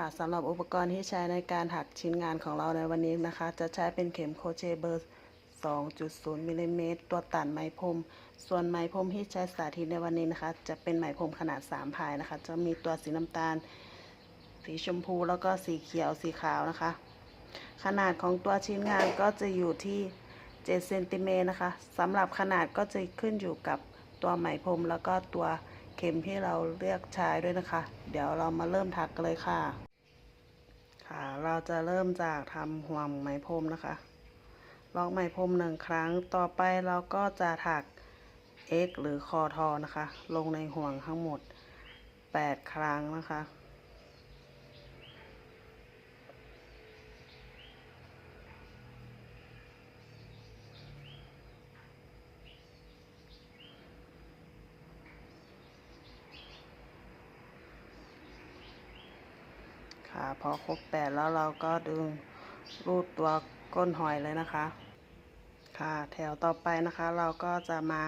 ค่ะสำหรับอุปกรณ์ที่ใช้ในการถักชิ้นงานของเราในวันนี้นะคะ จะใช้เป็นเข็มโคเชเบอร์ 2.0มิลลิเมตรตัวตัดไหมพรม ส่วนไหมพรมที่ใช้สาธิตในวันนี้นะคะ จะเป็นไหมพรมขนาด 3 พายนะคะ จะมีตัวสีน้ำตาล สีชมพูแล้วก็สีเขียวสีขาวนะคะ ขนาดของตัวชิ้นงานก็จะอยู่ที่7เซนติเมตรนะคะสำหรับขนาดก็จะขึ้นอยู่กับตัวไหมพรมแล้วก็ตัว เข็มที่เราเลือกใช้ด้วยนะคะ เดี๋ยวเรามาเริ่มถักกันเลยค่ะ ค่ะ เราจะเริ่มจากทำห่วงไหมพรมนะคะ ล็อกไหมพรมหนึ่งครั้ง ต่อไปเราก็จะถัก x หรือคอทอนะคะ ลงในห่วงทั้งหมด 8 ครั้งนะคะ ค่ะ พอครบแปดแล้วเราก็ดึงรูดตัวก้นหอยเลยนะคะ ค่ะ แถวต่อไปนะคะเราก็จะมา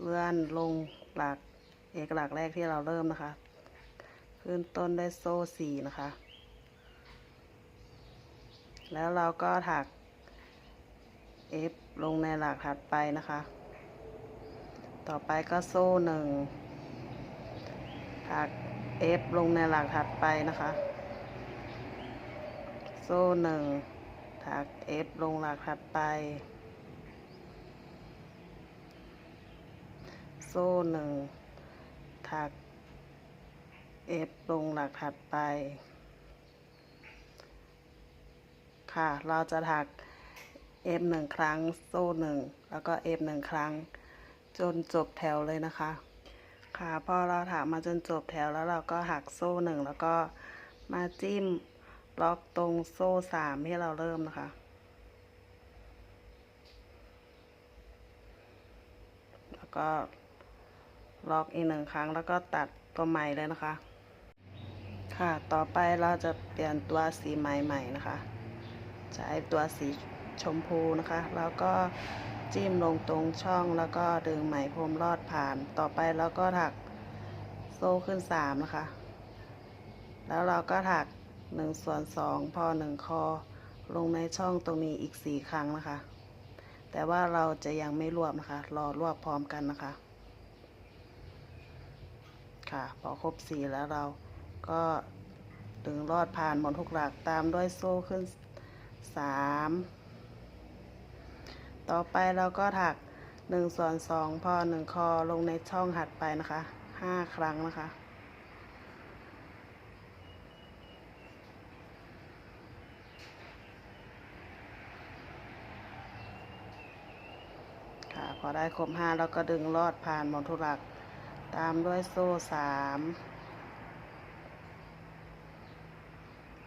เลื่อนลงหลักเอกหลักแรกที่เราเริ่มนะคะ ขึ้นต้นด้วยโซ่สี่นะคะ แล้วเราก็ถัก F ลงในหลักถัดไปนะคะ ต่อไปก็โซ่หนึ่งถัก F ลงในหลักถัดไปนะคะ โซ่หนึ่งถัก F ลงหลักถัดไป โซ่หนึ่งถัก F ลงหลักถัดไป ค่ะ เราจะถัก F หนึ่งครั้ง โซ่หนึ่งแล้วก็ F หนึ่งครั้ง จนจบแถวเลยนะคะ ค่ะพอเราถักมาจนจบแถวแล้วเราก็หักโซ่หนึ่งแล้วก็มาจิ้มล็อกตรงโซ่สามที่เราเริ่มนะคะ แล้วก็ล็อกอีกหนึ่งครั้งแล้วก็ตัดตัวใหม่เลยนะคะ ค่ะต่อไปเราจะเปลี่ยนตัวสีใหม่ใหม่นะคะ ใช้ตัวสีชมพูนะคะ แล้วก็ จิ้มลงตรงช่องแล้วก็ดึงไหมพรมลอดผ่านต่อไปเราก็ถักโซ่ขึ้นสามนะคะ แล้วเราก็ถักหนึ่งส่วนสองพอหนึ่งคอลงในช่องตรงนี้อีกสี่ครั้งนะคะ แต่ว่าเราจะยังไม่รวบนะคะ รอรวบพร้อมกันนะคะ ค่ะ พอครบสี่แล้วเราก็ดึงลอดผ่านหมดทุกหลักตามด้วยโซ่ขึ้นสาม ต่อไปเราก็ถักหนึ่งส่วนสองพอหนึ่งคอลงในช่องหัดไปนะคะห้าครั้งนะคะค่ะพอได้ครบห้าเราก็ดึงลอดผ่านหมดทุลัก ตามด้วยโซ่สาม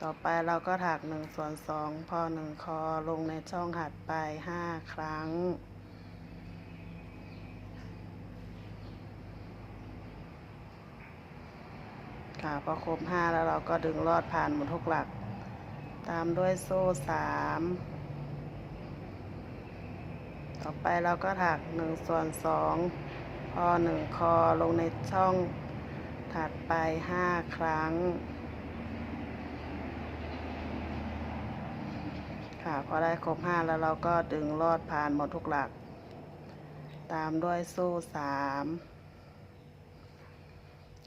ต่อไปเราก็ถักหนึ่งส่วนสองพอหนึ่งคอลงในช่องหัดไปห้าครั้ง ค่ะพอครบห้าแล้วเราก็ดึงลอดผ่านหมดทุกหลัก ตามด้วยโซ่สามต่อไปเราก็ถักหนึ่งส่วนสองพอหนึ่งคอลงในช่องถัดไปห้าครั้ง ค่ะพอได้ครบห้าแล้วเราก็ดึงลอดผ่านหมดทุกหลัก ตามด้วยโซ่สาม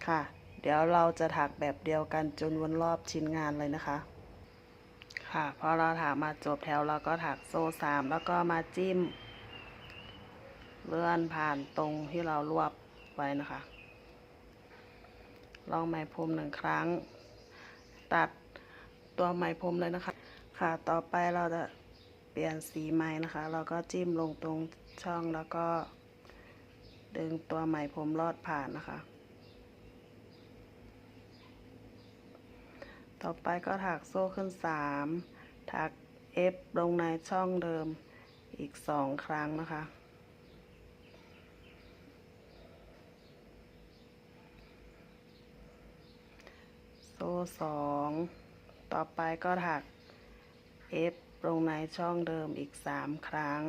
ค่ะ เดี๋ยวเราจะถักแบบเดียวกันจนวนรอบชิ้นงานเลยนะคะ ค่ะพอเราถักมาจบแถวเราก็ถักโซ่สามแล้วก็มาจิ้ม เลื่อนผ่านตรงที่เรารวบไว้นะคะ ลองไหมพรมหนึ่งครั้ง ตัดตัวไหมพรมเลยนะคะ ค่ะ ต่อไปเราจะเปลี่ยนสีไหมนะคะ เราก็จิ้มลงตรงช่องแล้วก็ ดึงตัวไหมพรมลอดผ่านนะคะ ต่อไปก็ถักโซ่ขึ้นสามถัก F ลงในช่องเดิมอีกสองครั้งนะคะโซ่สอง ต่อไปก็ถัก F ลงในช่องเดิมอีกสามครั้ง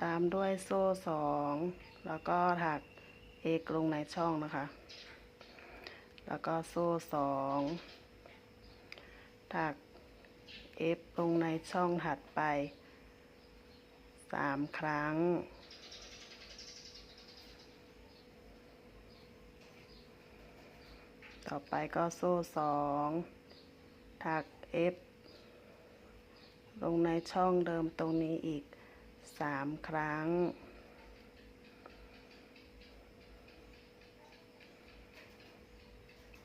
ตามด้วยโซ่สองแล้วก็ถักเอกลงในช่องนะคะ แล้วก็โซ่สองถักเอฟลงในช่องถัดไป สามครั้ง ต่อไปก็โซ่สองถักเอฟลงในช่องเดิมตรงนี้อีกสามครั้ง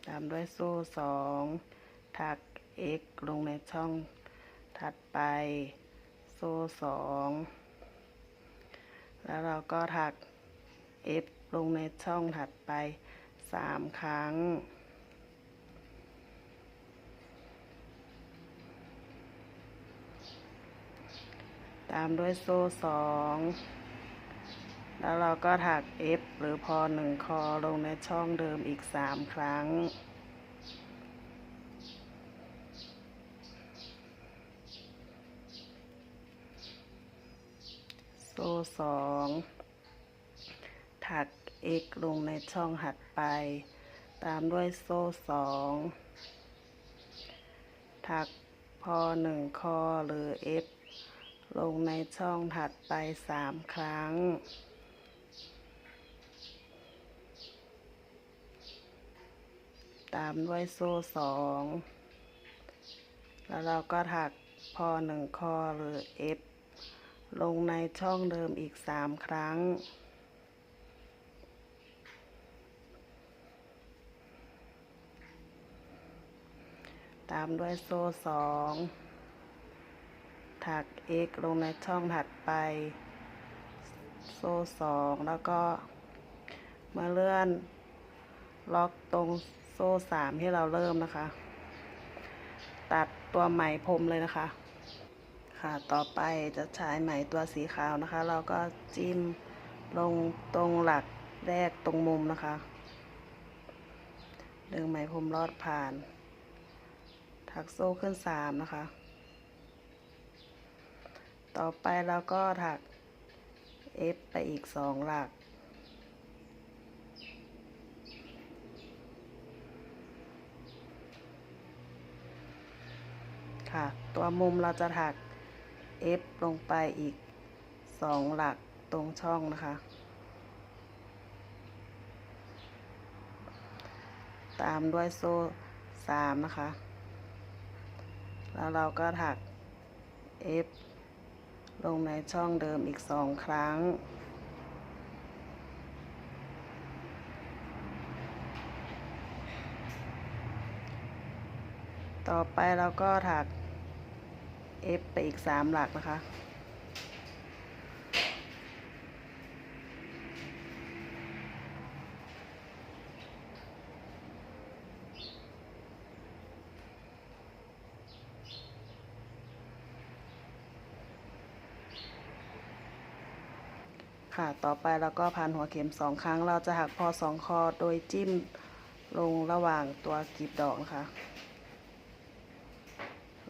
ตามด้วยโซ่สองถัก x ลงในช่องถัดไป โซ่สอง แล้วเราก็ถัก f ลงในช่องถัดไปสามครั้ง ตามด้วยโซ่สองแล้วเราก็ถัก F หรือพอหนึ่งคอลงในช่องเดิมอีกสามครั้ง โซ่สองถัก X ลงในช่องหัดไป ตามด้วยโซ่สองถักพอหนึ่งคอหรือ F ลงในช่องถัดไปสามครั้ง ตามด้วยโซ่สองแล้วเราก็ถักพอหนึ่งคอหรือ F ลงในช่องเดิมอีกสามครั้ง ตามด้วยโซ่สองถัก x ลงในช่องถัดไป โซ่สองแล้วก็มาเลื่อน ล็อกตรงโซ่สามที่เราเริ่มนะคะ ตัดตัวไหมพรมเลยนะคะ ค่ะ ต่อไปจะใช้ไหมตัวสีขาวนะคะ เราก็จิ้มลงตรงหลักแรกตรงมุมนะคะ ดึงไหมพรมลอดผ่าน ถักโซ่ขึ้นสามนะคะ ต่อไปเราก็ถัก F ไปอีกสองหลัก ค่ะ ตัวมุมเราจะถัก F ลงไปอีกสองหลักตรงช่องนะคะ ตามด้วยโซ่สามนะคะ แล้วเราก็ถัก F ลงในช่องเดิมอีกสองครั้งต่อไปเราก็ถัก F ไปอีกสามหลักนะคะ ค่ะ ต่อไปเราก็พันหัวเข็มสองครั้ง เราจะหักพอสองคอโดยจิ้มลงระหว่างตัวกลีบดอกนะคะ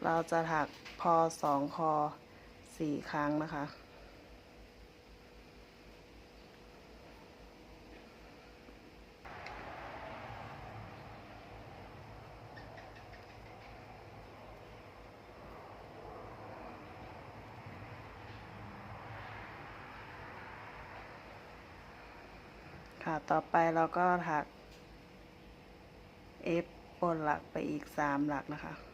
เราจะถักพอสองคอสี่ครั้งนะคะ ค่ะ ต่อไปเราก็ถัก F บนหลักไปอีกสามหลักนะคะ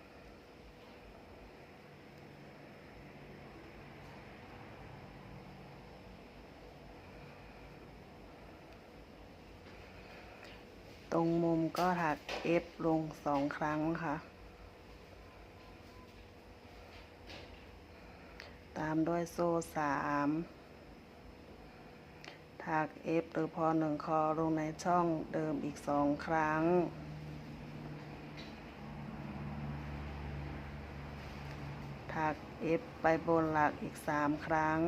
ตรงมุมก็ถัก F ลงสองครั้งค่ะ ตามด้วยโซ่สามถัก F หรือพอหนึ่งคอลงในช่องเดิมอีกสองครั้ง ถัก F ไปบนหลักอีกสามครั้ง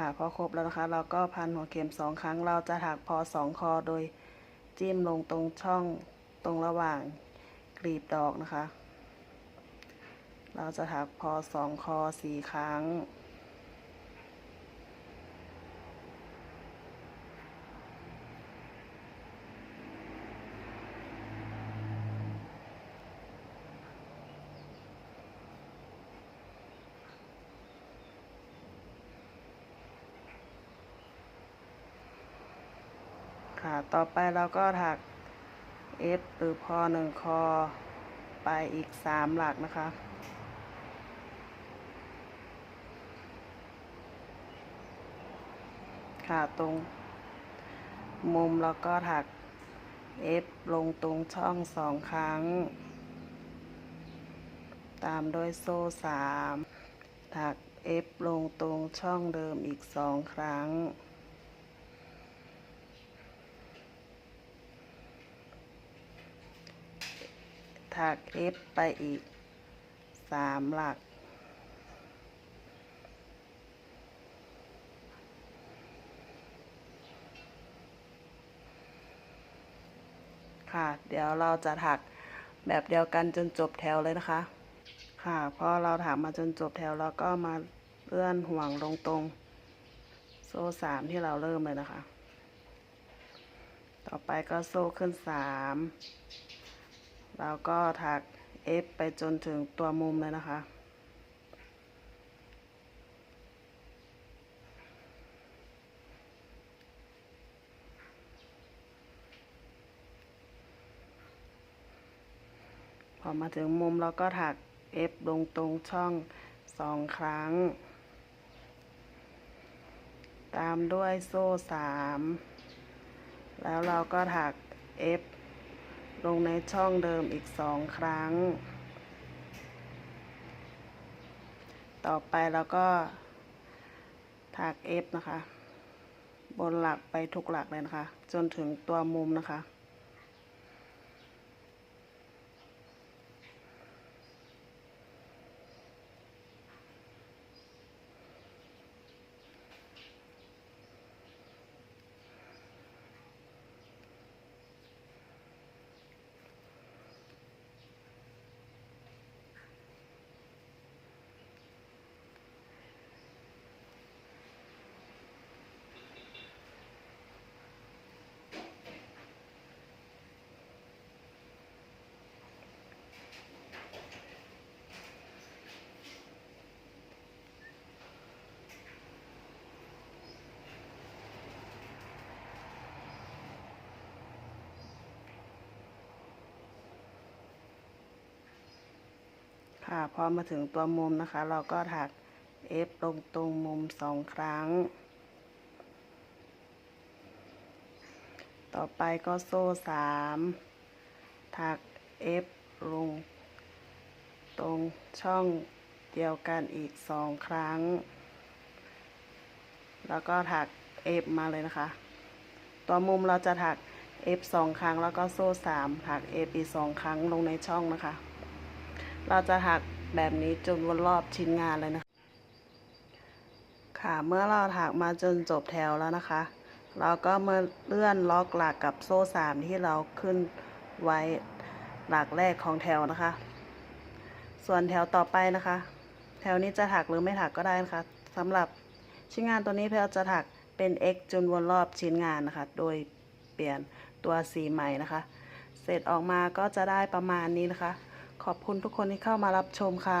ค่ะพอครบแล้วนะคะ เราก็พันหัวเข็มสองครั้ง เราจะถักพอสองคอโดยจิ้มลงตรงช่องตรงระหว่างกลีบดอกนะคะ เราจะถักพอสองคอสี่ครั้ง ต่อไปเราก็ถัก F หรือพอหนึ่งคอไปอีกสามหลักนะคะ ค่ะตรงมุมแล้วก็ถัก F ลงตรงช่องสองครั้ง ตามด้วยโซ่สามถัก F ลงตรงช่องเดิมอีกสองครั้ง ถัก F ไปอีกสามหลัก ค่ะ เดี๋ยวเราจะถักแบบเดียวกันจนจบแถวเลยนะคะ ค่ะพอเราถักมาจนจบแถวเราก็มาเลื่อนห่วงลงตรงโซ่สามที่เราเริ่มเลยนะคะ ต่อไปก็โซ่ขึ้นสาม แล้วก็ถัก F ไปจนถึงตัวมุมเลยนะคะ พอมาถึงมุมเราก็ถัก F ลงตรงช่องสองครั้ง ตามด้วยโซ่สาม แล้วเราก็ถัก F ลงในช่องเดิมอีกสองครั้ง ต่อไปเราก็ถัก F นะคะ บนหลักไปทุกหลักเลยนะคะ จนถึงตัวมุมนะคะ ค่ะพอมาถึงตัวมุมนะคะ เราก็ถัก F ลงตรงมุมสองครั้ง ต่อไปก็โซ่สามถัก F ลงตรงช่องเดียวกันอีกสองครั้ง แล้วก็ถัก F มาเลยนะคะ ตัวมุมเราจะถัก F สองครั้งแล้วก็โซ่สามถัก F อีกสองครั้งลงในช่องนะคะ เราจะถักแบบนี้จนวนรอบชิ้นงานเลยนะคะ ค่ะ เมื่อเราถักมาจนจบแถวแล้วนะคะ เราก็มาเลื่อนล็อกหลักกับโซ่สามที่เราขึ้นไว้หลักแรกของแถวนะคะ ส่วนแถวต่อไปนะคะ แถวนี้จะถักหรือไม่ถักก็ได้นะคะสำหรับชิ้นงานตัวนี้เพลจะถักเป็น x จนวนรอบชิ้นงานนะคะ โดยเปลี่ยนตัวสีใหม่นะคะ เสร็จออกมาก็จะได้ประมาณนี้นะคะ ขอบคุณทุกคนที่เข้ามารับชมค่ะ